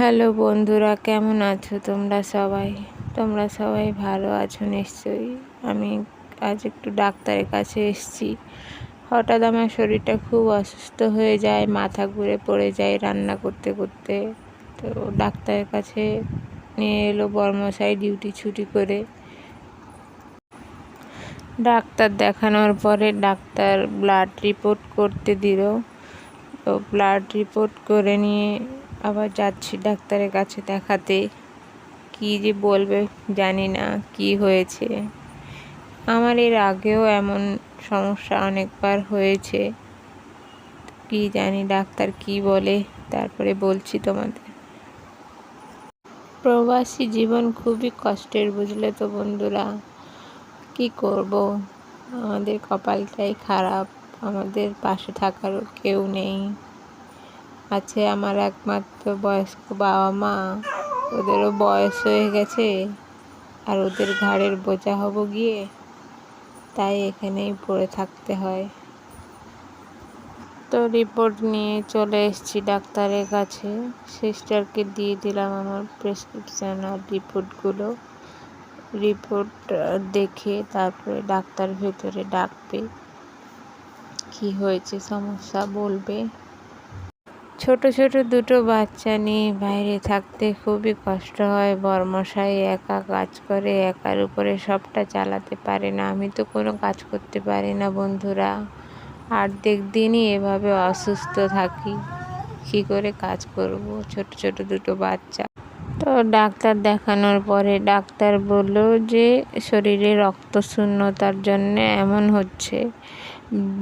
Hello বন্ধুরা, কেমন আছো তোমরা সবাই? তোমরা সবাই ভালো আছো নিশ্চয়ই। আমি আজ একটু ডাক্তারের কাছে এসেছি। হঠাৎ আমার শরীরটা খুব অসুস্থ হয়ে যায়, মাথা ঘুরে পড়ে যায় রান্না করতে করতে। তো ডাক্তারের কাছে নিয়ে এলো বর্মশাই ডিউটি ছুটি করে। ডাক্তার দেখানোর পরে ডাক্তার ব্লাড রিপোর্ট করতে দিল। তো ব্লাড রিপোর্ট করে নিয়ে আবার যাচ্ছি ডাক্তারের কাছে দেখাতে। কী যে বলবে জানি না কি হয়েছে। আমার এর আগেও এমন সমস্যা অনেকবার হয়েছে। কি জানি ডাক্তার কি বলে, তারপরে বলছি তোমাদের। প্রবাসী জীবন খুবই কষ্টের বুঝলে তো বন্ধুরা। কি করব? আমাদের কপালটাই খারাপ, আমাদের পাশে থাকারও কেউ নেই। আছে আমার একমাত্র বয়স্ক বাবা মা। ওদেরও বয়স হয়ে গেছে আর ওদের ঘাড়ের বোঝা হব গিয়ে, তাই এখানেই পড়ে থাকতে হয়। তো রিপোর্ট নিয়ে চলে এসেছি ডাক্তারের কাছে। সিস্টারকে দিয়ে দিলাম আমার প্রেসক্রিপশান আর রিপোর্টগুলো। রিপোর্ট দেখে তারপরে ডাক্তার ভেতরে ডাকবে। কি হয়েছে, সমস্যা বলবে। ছোট ছোট দুটো বাচ্চা নিয়ে বাইরে থাকতে খুবই কষ্ট হয়। বর্মশাই একা কাজ করে, একার উপরে সবটা চালাতে পারে না। আমি তো কোনো কাজ করতে পারি না, বন্ধুরা। অর্ধেক দিনই এভাবে অসুস্থ থাকি। কী করে কাজ করব? ছোট ছোট দুটো বাচ্চা। তো ডাক্তার দেখানোর পরে ডাক্তার বলল যে, শরীরে রক্ত শূন্যতার জন্য এমন হচ্ছে।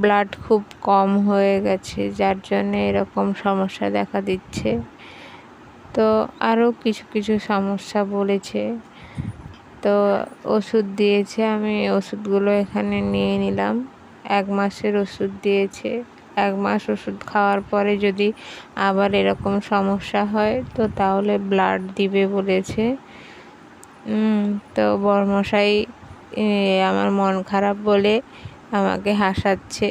ব্লাড খুব কম হয়ে গেছে, যার জন্য এরকম সমস্যা দেখা দিচ্ছে। তো আরও কিছু কিছু সমস্যা বলেছে। তো ওষুধ দিয়েছে, আমি ওষুধগুলো এখানে নিয়ে নিলাম। এক মাসের ওষুধ দিয়েছে। এক মাস ওষুধ খাওয়ার পরে যদি আবার এরকম সমস্যা হয়, তো তাহলে ব্লাড দিবে বলেছে। তো বর্মশাই আমার মন খারাপ বলে আমাকে হাসাচ্ছে,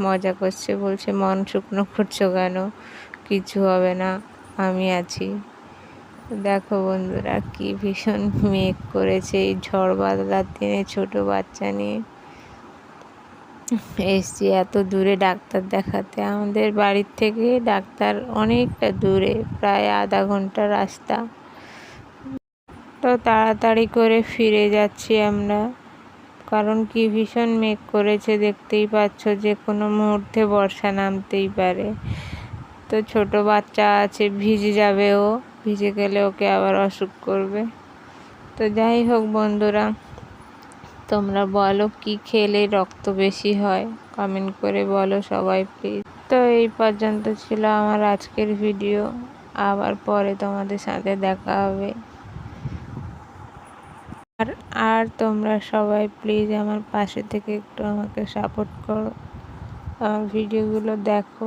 মজা করছে, বলছে, মন শুকনো করছ কেন? কিছু হবে না, আমি আছি। দেখো বন্ধুরা, কি ভীষণ মেঘ করেছে এই ঝড় বাদলার দিনে ছোট বাচ্চা নিয়ে। এসছি এত দূরে ডাক্তার দেখাতে। আমাদের বাড়ির থেকে ডাক্তার অনেকটা দূরে, প্রায় আধা ঘণ্টা রাস্তা। তো তাড়াতাড়ি করে ফিরে যাচ্ছি আমরা। কারণ কি ভীষণ মেঘ করেছে দেখতেই পাচ্ছ যে কোনো মুহূর্তে বর্ষা নামতেই পারে। তো ছোট বাচ্চা আছে, ভিজে যাবে ও, ভিজে গেলে ওকে আবার অসুখ করবে। তো যাই হোক বন্ধুরা, তোমরা বলো কি খেলে রক্ত বেশি হয়? কমেন্ট করে বলো সবাই প্লিজ তো এই পর্যন্ত ছিল আমার আজকের ভিডিও। আবার পরে তোমাদের সাথে দেখা হবে। আর তোমরা সবাই প্লিজ আমার পাশে থেকে একটু আমাকে সাপোর্ট করো। আমার ভিডিওগুলো দেখো।